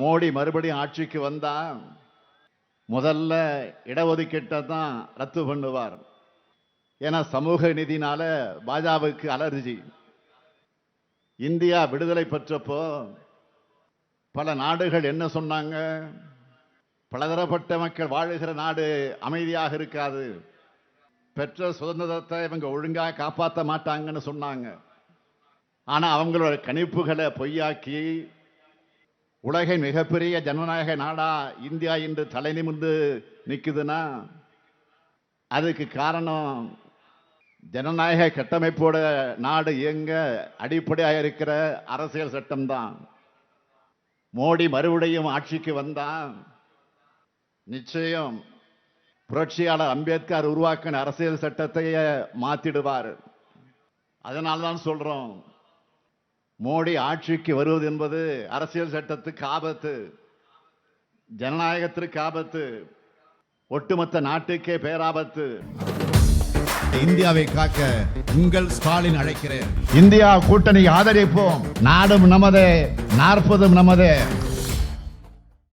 மோடி மறுபடியும் ஆட்சிக்கு வந்தா முதல்ல இடஒதுக்கீட்டை தான் ரத்து பண்ணுவார். ஏன்னா சமூக நிதினால பாஜகவுக்கு அலர்ஜி. இந்தியா விடுதலை பெற்றப்போ பல நாடுகள் என்ன சொன்னாங்க? பலதரப்பட்ட மக்கள் வாழுகிற நாடு அமைதியாக இருக்காது. பெற்ற சுதந்திரத்தை இவங்க ஒழுங்காக காப்பாற்ற மாட்டாங்கன்னு சொன்னாங்க. ஆனால் அவங்களோட கணிப்புகளை பொய்யாக்கி உலகின் மிகப்பெரிய ஜனநாயக நாடா இந்தியா இன்று தலை நிமிர்ந்து நிக்குதுன்னா அதுக்கு காரணம் ஜனநாயக கட்டமைப்போட நாடு இயங்க அடிப்படையாக இருக்கிற அரசியல் சட்டம்தான். மோடி மறுபடியும் ஆட்சிக்கு வந்தால் நிச்சயம் புரட்சியாளர் அம்பேத்கர் உருவாக்கின அரசியல் சட்டத்தையே மாத்திடுவார். அதனால்தான் சொல்றோம் மோடி ஆட்சிக்கு வருவது என்பது அரசியல் சட்டத்துக்கு ஆபத்து ஜனநாயகத்திற்கு ஆபத்து ஒட்டுமொத்த நாட்டுக்கே பேராபத்து. இந்தியாவை காக்க உங்கள் ஸ்டாலின் அழைக்கிறேன். இந்தியா கூட்டணி ஆதரிப்போம். நாடும் நமதே நாற்பதும் நமதே.